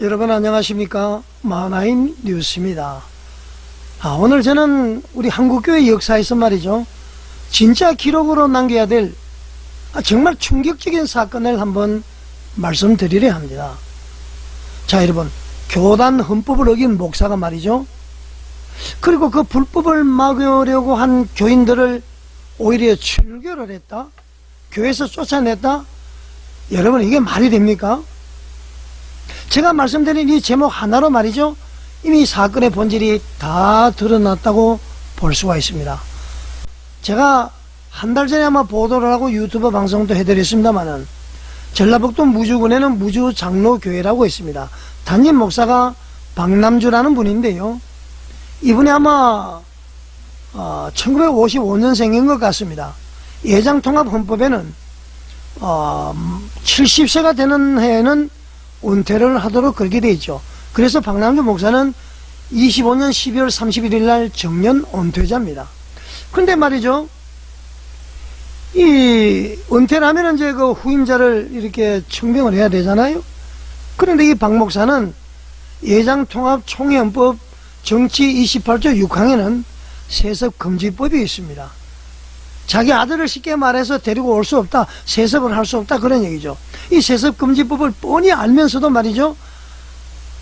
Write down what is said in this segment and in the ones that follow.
여러분 안녕하십니까? 마나임 뉴스입니다. 아, 오늘 저는 우리 한국교회 역사에서 말이죠. 진짜 기록으로 남겨야 될 아, 정말 충격적인 사건을 한번 말씀드리려 합니다. 자 여러분 교단 헌법을 어긴 목사가 말이죠. 그리고 그 불법을 막으려고 한 교인들을 오히려 출교를 했다? 교회에서 쫓아냈다? 여러분 이게 말이 됩니까? 제가 말씀드린 이 제목 하나로 말이죠. 이미 사건의 본질이 다 드러났다고 볼 수가 있습니다. 제가 한 달 전에 아마 보도를 하고 유튜브 방송도 해드렸습니다만은 전라북도 무주군에는 무주 장로교회라고 있습니다. 담임 목사가 박남주라는 분인데요. 이분이 아마 어, 1955년생인 것 같습니다. 예장통합헌법에는 어, 70세가 되는 해에는 은퇴를 하도록 그렇게 돼 있죠. 그래서 박남주 목사는 25년 12월 31일 날 정년 은퇴자입니다. 근데 말이죠. 이 은퇴를 하면 이제 그 후임자를 이렇게 청명을 해야 되잖아요. 그런데 이 박 목사는 예장통합 총회헌법 정치 28조 6항에는 세습 금지법이 있습니다. 자기 아들을 쉽게 말해서 데리고 올 수 없다. 세습을 할 수 없다. 그런 얘기죠. 이 세습금지법을 뻔히 알면서도 말이죠.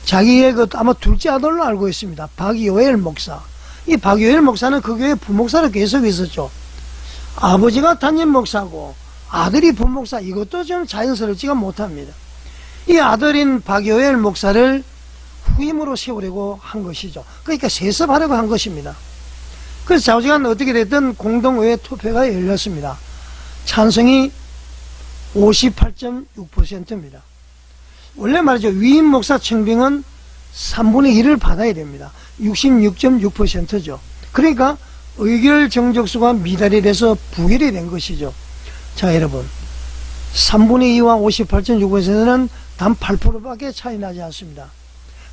자기의 그 아마 둘째 아들로 알고 있습니다. 박요엘 목사. 이 박요엘 목사는 그 교회 부목사로 계속 있었죠. 아버지가 담임 목사고 아들이 부목사 이것도 좀 자연스럽지가 못합니다. 이 아들인 박요엘 목사를 후임으로 세우려고 한 것이죠. 그러니까 세습하려고 한 것입니다. 그래서 좌우지간 어떻게 됐든 공동의회 투표가 열렸습니다. 찬성이 58.6%입니다. 원래 말이죠. 위임 목사 청빙은 3분의 1을 받아야 됩니다. 66.6%죠. 그러니까 의결 정적수가 미달이 돼서 부결이 된 것이죠. 자, 여러분. 3분의 2와 58.6%는 단 8%밖에 차이 나지 않습니다.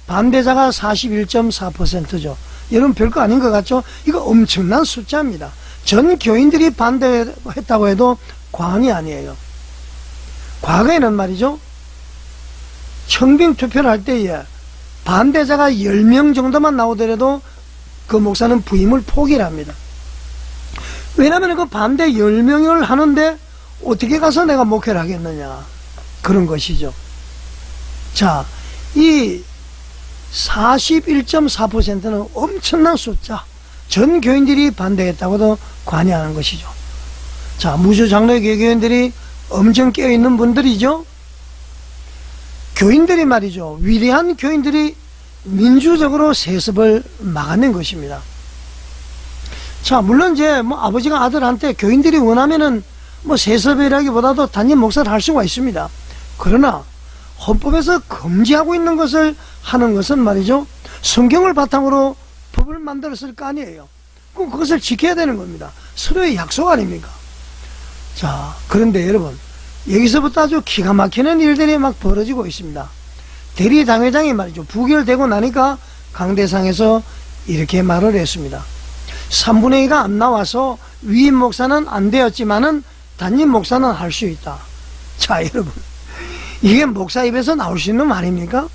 반대자가 41.4%죠. 여러분 별거 아닌 것 같죠? 이거 엄청난 숫자입니다. 전 교인들이 반대했다고 해도 과언이 아니에요. 과거에는 말이죠. 청빙 투표를 할 때에 반대자가 10명 정도만 나오더라도 그 목사는 부임을 포기를 합니다. 왜냐하면 그 반대 10명을 하는데 어떻게 가서 내가 목회를 하겠느냐. 그런 것이죠. 자, 이 41.4%는 엄청난 숫자. 전 교인들이 반대했다고도 관여하는 것이죠. 자, 무주 장로의 교인들이 엄청 깨어있는 분들이죠. 교인들이 말이죠. 위대한 교인들이 민주적으로 세습을 막아낸 것입니다. 자, 물론 이제 뭐 아버지가 아들한테 교인들이 원하면은 뭐 세습이라기보다도 단임 목사를 할 수가 있습니다. 그러나 헌법에서 금지하고 있는 것을 하는 것은 말이죠. 성경을 바탕으로 법을 만들었을 거 아니에요. 그럼 그것을 지켜야 되는 겁니다. 서로의 약속 아닙니까? 자, 그런데 여러분, 여기서부터 아주 기가 막히는 일들이 막 벌어지고 있습니다. 대리 당회장이 말이죠. 부결되고 나니까 강대상에서 이렇게 말을 했습니다. 3분의 2가 안 나와서 위임 목사는 안 되었지만은 단임 목사는 할 수 있다. 자, 여러분. 이게 목사 입에서 나올 수 있는 말입니까?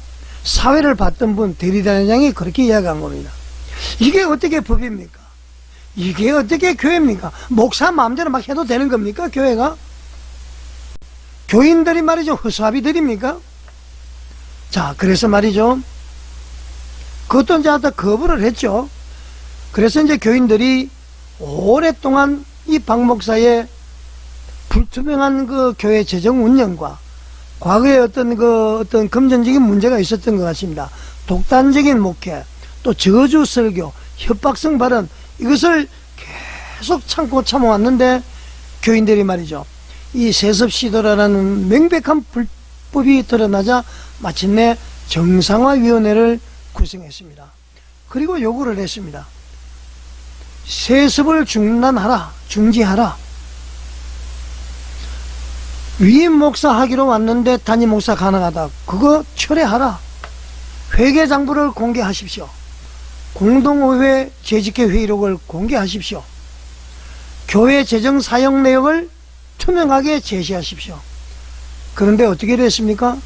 사회를 봤던 분, 대리단장이 그렇게 이야기한 겁니다. 이게 어떻게 법입니까? 이게 어떻게 교회입니까? 목사 마음대로 막 해도 되는 겁니까? 교회가? 교인들이 말이죠. 허수아비 들입니까? 자, 그래서 말이죠. 그것도 이제 하다 거부를 했죠. 그래서 이제 교인들이 오랫동안 이 박 목사의 불투명한 그 교회 재정 운영과 과거에 어떤 그 어떤 금전적인 문제가 있었던 것 같습니다. 독단적인 목회, 또 저주 설교, 협박성 발언 이것을 계속 참고 참아왔는데 교인들이 말이죠. 이 세습 시도라는 명백한 불법이 드러나자 마침내 정상화위원회를 구성했습니다. 그리고 요구를 했습니다. 세습을 중단하라, 중지하라. 위임 목사 하기로 왔는데 단임 목사 가능하다. 그거 철회하라. 회계 장부를 공개하십시오. 공동의회 재직회 회의록을 공개하십시오. 교회 재정 사용 내역을 투명하게 제시하십시오. 그런데 어떻게 됐습니까?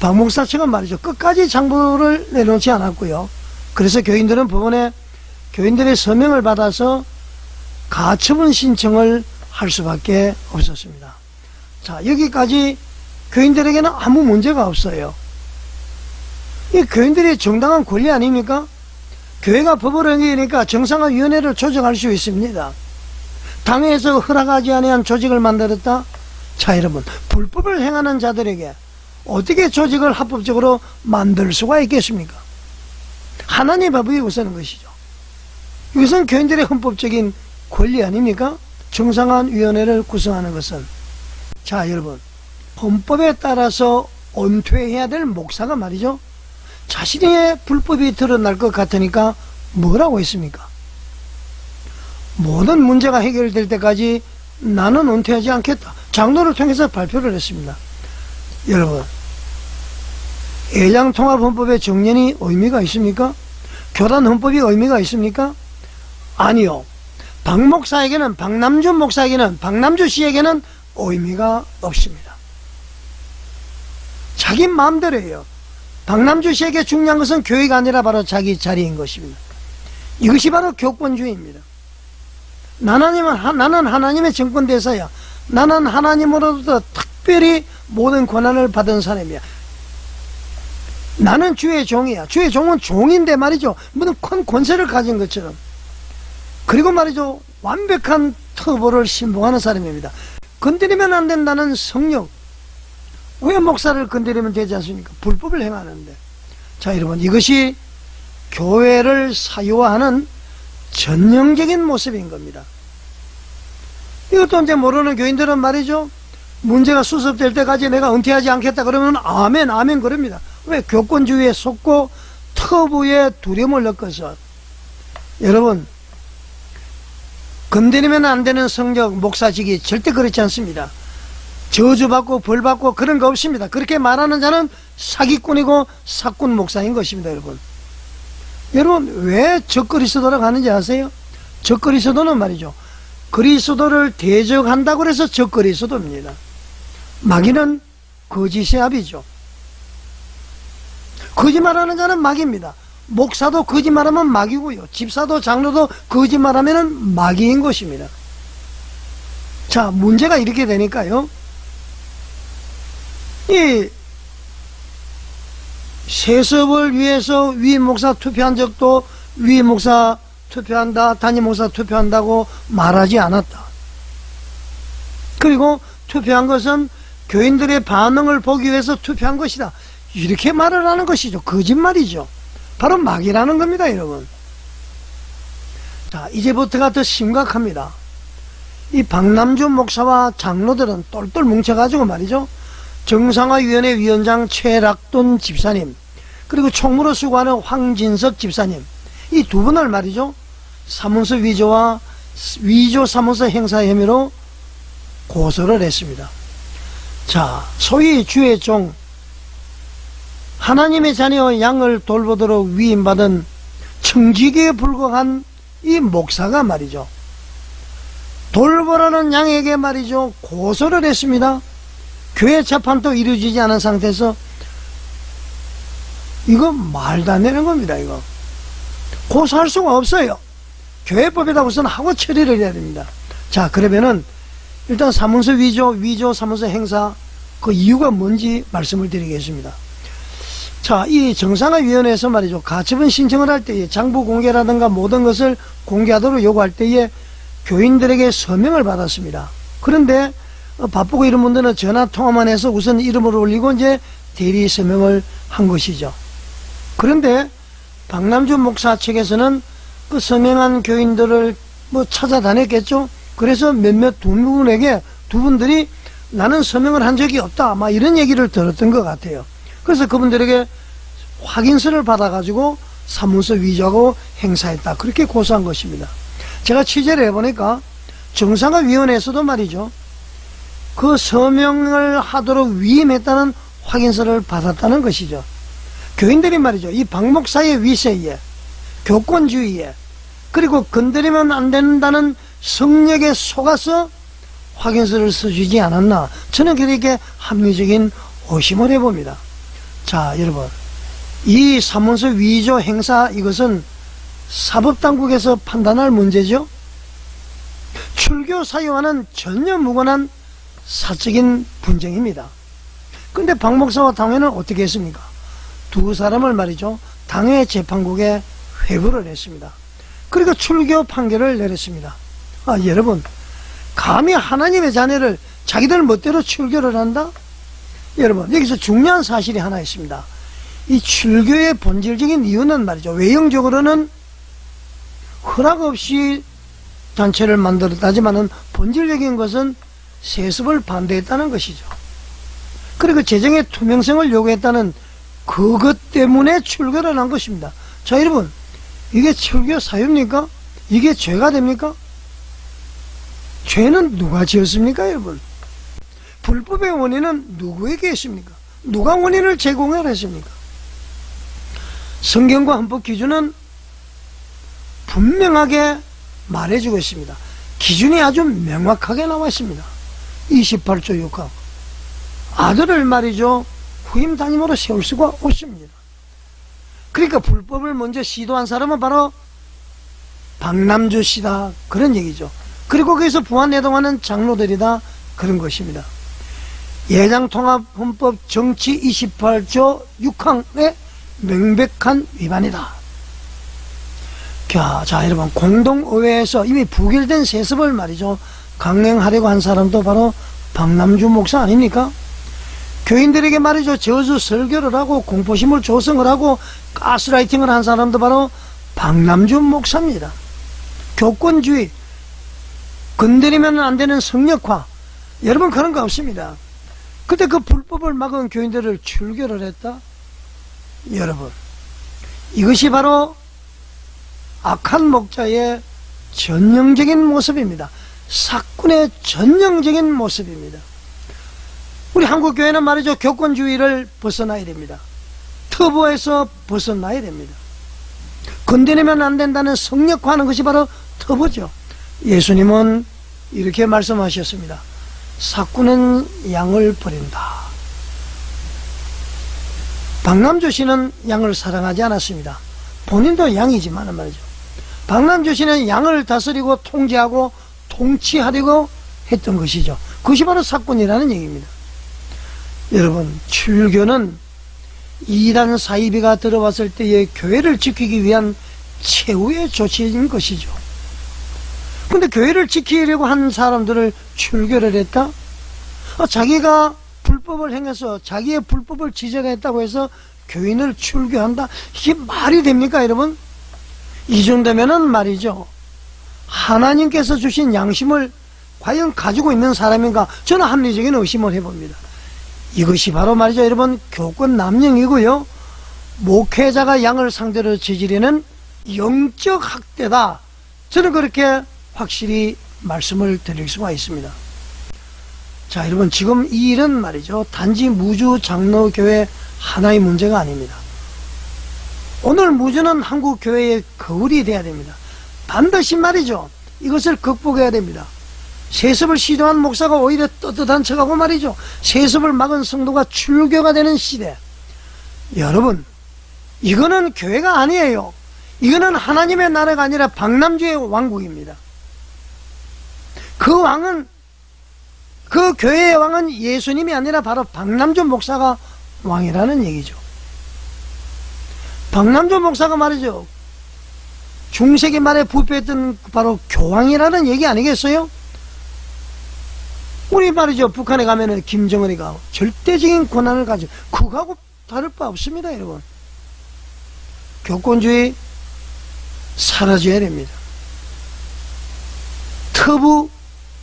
박 목사 측은 말이죠. 끝까지 장부를 내놓지 않았고요. 그래서 교인들은 법원에 교인들의 서명을 받아서 가처분 신청을 할 수밖에 없었습니다. 자, 여기까지 교인들에게는 아무 문제가 없어요. 이 교인들의 정당한 권리 아닙니까? 교회가 법을 어기니까 정상화위원회를 조정할 수 있습니다. 당회에서 허락하지 아니한 조직을 만들었다? 자, 여러분, 불법을 행하는 자들에게 어떻게 조직을 합법적으로 만들 수가 있겠습니까? 하나님 법이 우선인 것이죠. 이것은 교인들의 헌법적인 권리 아닙니까? 정상한 위원회를 구성하는 것은. 자, 여러분. 헌법에 따라서 은퇴해야 될 목사가 말이죠. 자신의 불법이 드러날 것 같으니까 뭐라고 했습니까? 모든 문제가 해결될 때까지 나는 은퇴하지 않겠다. 장로를 통해서 발표를 했습니다. 여러분, 애장통합헌법의 정년이 의미가 있습니까? 교단 헌법이 의미가 있습니까? 아니요. 박 목사에게는, 박남준 목사에게는, 박남주 씨에게는 의미가 없습니다. 자기 마음대로예요. 박남주 씨에게 중요한 것은 교회가 아니라 바로 자기 자리인 것입니다. 이것이 바로 교권주의입니다. 나는, 나는 하나님의 정권 대사야. 나는 하나님으로부터 특별히 모든 권한을 받은 사람이야. 나는 주의 종이야. 주의 종은 종인데 말이죠. 무슨 큰 권세를 가진 것처럼. 그리고 말이죠. 완벽한 터보를 신봉하는 사람입니다. 건드리면 안 된다는 성령. 왜 목사를 건드리면 되지 않습니까? 불법을 행하는데. 자, 여러분, 이것이 교회를 사유화하는 전형적인 모습인 겁니다. 이것도 이제 모르는 교인들은 말이죠. 문제가 수습될 때까지 내가 은퇴하지 않겠다 그러면 아멘, 아멘 그럽니다. 왜? 교권주의에 속고 터부에 두려움을 느껴서. 여러분, 건드리면 안 되는 성적 목사직이 절대 그렇지 않습니다. 저주받고 벌받고 그런 거 없습니다. 그렇게 말하는 자는 사기꾼이고 사꾼 목사인 것입니다, 여러분. 여러분, 왜 적그리스도라고 하는지 아세요? 적그리스도는 말이죠. 그리스도를 대적한다고 해서 적그리스도입니다. 마귀는 거짓의 압이죠. 거짓말하는 자는 마귀입니다. 목사도 거짓말하면 마귀고요. 집사도 장로도 거짓말하면 마귀인 것입니다. 자, 문제가 이렇게 되니까요. 이 세습을 위해서 위 목사 투표한 적도 위 목사 투표한다, 단임 목사 투표한다고 말하지 않았다. 그리고 투표한 것은 교인들의 반응을 보기 위해서 투표한 것이다. 이렇게 말을 하는 것이죠. 거짓말이죠. 바로 막이라는 겁니다, 여러분. 자, 이제부터가 더 심각합니다. 이 박남준 목사와 장로들은 똘똘 뭉쳐가지고 말이죠. 정상화위원회 위원장 최락돈 집사님, 그리고 총무로 수고하는 황진석 집사님, 이 두 분을 말이죠. 사문서 위조와 위조 사문서 행사 혐의로 고소를 했습니다. 자, 소위 주의 종, 하나님의 자녀 양을 돌보도록 위임받은 청지기에 불과한 이 목사가 말이죠. 돌보라는 양에게 말이죠. 고소를 했습니다. 교회 재판도 이루어지지 않은 상태에서 이거 말도 안 되는 겁니다. 이거 고소할 수가 없어요. 교회법에다 우선 하고 처리를 해야 됩니다. 자 그러면은 일단 사문서 위조, 위조 사문서 행사 그 이유가 뭔지 말씀을 드리겠습니다. 자, 이 정상화위원회에서 말이죠. 가처분 신청을 할 때에 장부 공개라든가 모든 것을 공개하도록 요구할 때에 교인들에게 서명을 받았습니다. 그런데 어, 바쁘고 이런 분들은 전화 통화만 해서 우선 이름을 올리고 이제 대리 서명을 한 것이죠. 그런데 박남준 목사 측에서는 그 서명한 교인들을 뭐 찾아다녔겠죠. 그래서 몇몇 두 분에게 두 분들이 나는 서명을 한 적이 없다. 막 이런 얘기를 들었던 것 같아요. 그래서 그분들에게 확인서를 받아가지고 사문서 위조하고 행사했다. 그렇게 고소한 것입니다. 제가 취재를 해보니까 정상화위원회에서도 말이죠. 그 서명을 하도록 위임했다는 확인서를 받았다는 것이죠. 교인들이 말이죠. 이 박목사의 위세에, 교권주의에, 그리고 건드리면 안 된다는 성력에 속아서 확인서를 써주지 않았나. 저는 그렇게 합리적인 의심을 해봅니다. 자, 여러분. 이 사문서 위조 행사 이것은 사법당국에서 판단할 문제죠. 출교 사유와는 전혀 무관한 사적인 분쟁입니다. 근데 박 목사와 당회는 어떻게 했습니까? 두 사람을 말이죠. 당회 재판국에 회부를 했습니다. 그리고 출교 판결을 내렸습니다. 아, 여러분. 감히 하나님의 자녀를 자기들 멋대로 출교를 한다? 여러분, 여기서 중요한 사실이 하나 있습니다. 이 출교의 본질적인 이유는 말이죠. 외형적으로는 허락 없이 단체를 만들었다지만은 본질적인 것은 세습을 반대했다는 것이죠. 그리고 재정의 투명성을 요구했다는 그것 때문에 출교를 한 것입니다. 자, 여러분, 이게 출교 사유입니까? 이게 죄가 됩니까? 죄는 누가 지었습니까, 여러분? 불법의 원인은 누구에게 있습니까? 누가 원인을 제공을 했습니까? 성경과 헌법 기준은 분명하게 말해주고 있습니다. 기준이 아주 명확하게 나와 있습니다. 28조 6항. 아들을 말이죠. 후임 담임으로 세울 수가 없습니다. 그러니까 불법을 먼저 시도한 사람은 바로 박남주 씨다. 그런 얘기죠. 그리고 거기서 부안 내동하는 장로들이다. 그런 것입니다. 예장통합헌법 정치 28조 6항의 명백한 위반이다. 자, 자, 여러분, 공동의회에서 이미 부결된 세습을 말이죠. 강행하려고 한 사람도 바로 박남주 목사 아닙니까? 교인들에게 말이죠. 저주 설교를 하고 공포심을 조성을 하고 가스라이팅을 한 사람도 바로 박남주 목사입니다. 교권주의, 건드리면 안 되는 성역화. 여러분 그런 거 없습니다. 그때 그 불법을 막은 교인들을 출교를 했다? 여러분, 이것이 바로 악한 목자의 전형적인 모습입니다. 사꾼의 전형적인 모습입니다. 우리 한국 교회는 말이죠. 교권주의를 벗어나야 됩니다. 터보에서 벗어나야 됩니다. 건드리면 안 된다는 성역화하는 것이 바로 터보죠. 예수님은 이렇게 말씀하셨습니다. 사꾼은 양을 버린다. 박남주 씨는 양을 사랑하지 않았습니다. 본인도 양이지만 말이죠. 박남주 씨는 양을 다스리고 통제하고 통치하려고 했던 것이죠. 그것이 바로 사꾼이라는 얘기입니다. 여러분, 출교는 이단 사이비가 들어왔을 때의 교회를 지키기 위한 최후의 조치인 것이죠. 근데 교회를 지키려고 한 사람들을 출교를 했다? 아, 자기가 불법을 행해서 자기의 불법을 지적했다고 해서 교인을 출교한다? 이게 말이 됩니까, 여러분? 이 정도면은 말이죠. 하나님께서 주신 양심을 과연 가지고 있는 사람인가? 저는 합리적인 의심을 해봅니다. 이것이 바로 말이죠, 여러분. 교권 남용이고요. 목회자가 양을 상대로 저지르는 영적 학대다. 저는 그렇게 확실히 말씀을 드릴 수가 있습니다. 자, 여러분, 지금 이 일은 말이죠. 단지 무주 장로교회 하나의 문제가 아닙니다. 오늘 무주는 한국 교회의 거울이 돼야 됩니다. 반드시 말이죠. 이것을 극복해야 됩니다. 세습을 시도한 목사가 오히려 떳떳한 척하고 말이죠. 세습을 막은 성도가 출교가 되는 시대. 여러분, 이거는 교회가 아니에요. 이거는 하나님의 나라가 아니라 박남주의 왕국입니다. 그 왕은 그 교회의 왕은 예수님이 아니라 바로 박남주 목사가 왕이라는 얘기죠. 박남주 목사가 말이죠. 중세기 말에 부패했던 바로 교황이라는 얘기 아니겠어요? 우리 말이죠. 북한에 가면은 김정은이가 절대적인 권한을 가지고 그거하고 다를 바 없습니다, 여러분. 교권주의 사라져야 됩니다. 터부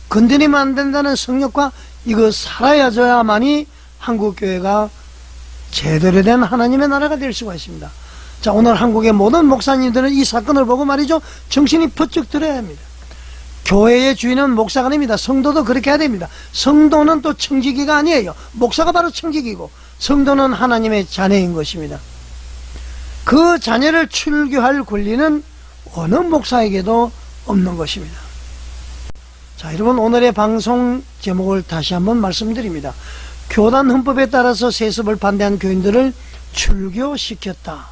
건드리면 안 된다는 성역과 이거 살아야져야만이 한국교회가 제대로 된 하나님의 나라가 될 수가 있습니다. 자, 오늘 한국의 모든 목사님들은 이 사건을 보고 말이죠. 정신이 퍼쩍 들어야 합니다. 교회의 주인은 목사가 아닙니다. 성도도 그렇게 해야 됩니다. 성도는 또 청지기가 아니에요. 목사가 바로 청지기고, 성도는 하나님의 자녀인 것입니다. 그 자녀를 출교할 권리는 어느 목사에게도 없는 것입니다. 자, 여러분 오늘의 방송 제목을 다시 한번 말씀드립니다. 교단 헌법에 따라서 세습을 반대한 교인들을 출교시켰다.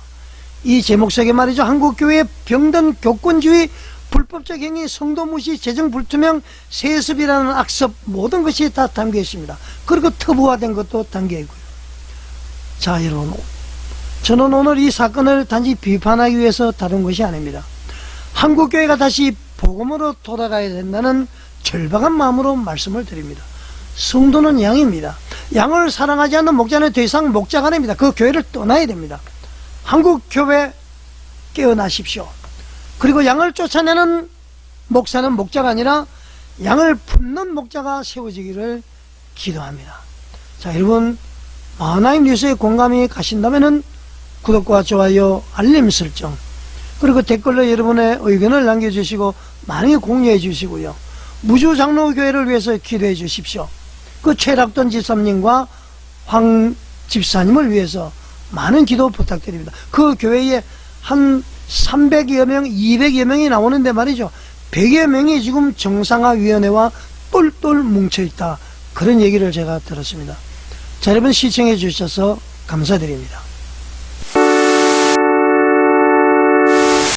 이 제목 속에 말이죠. 한국교회 병든 교권주의 불법적 행위, 성도 무시, 재정 불투명, 세습이라는 악습 모든 것이 다 담겨 있습니다. 그리고 터부화된 것도 담겨 있고요. 자, 여러분. 저는 오늘 이 사건을 단지 비판하기 위해서 다룬 것이 아닙니다. 한국교회가 다시 복음으로 돌아가야 된다는 절박한 마음으로 말씀을 드립니다. 성도는 양입니다. 양을 사랑하지 않는 목자는 더 이상 목자가 아닙니다. 그 교회를 떠나야 됩니다. 한국 교회 깨어나십시오. 그리고 양을 쫓아내는 목사는 목자가 아니라 양을 품는 목자가 세워지기를 기도합니다. 자, 여러분, 마하나임 뉴스에 공감이 가신다면은 구독과 좋아요, 알림 설정, 그리고 댓글로 여러분의 의견을 남겨주시고 많이 공유해 주시고요. 무주장로교회를 위해서 기도해 주십시오. 그 최락돈 집사님과 황 집사님을 위해서 많은 기도 부탁드립니다. 그 교회에 한 300여 명, 200여 명이 나오는데 말이죠. 100여 명이 지금 정상화위원회와 똘똘 뭉쳐있다. 그런 얘기를 제가 들었습니다. 자, 여러분 시청해 주셔서 감사드립니다.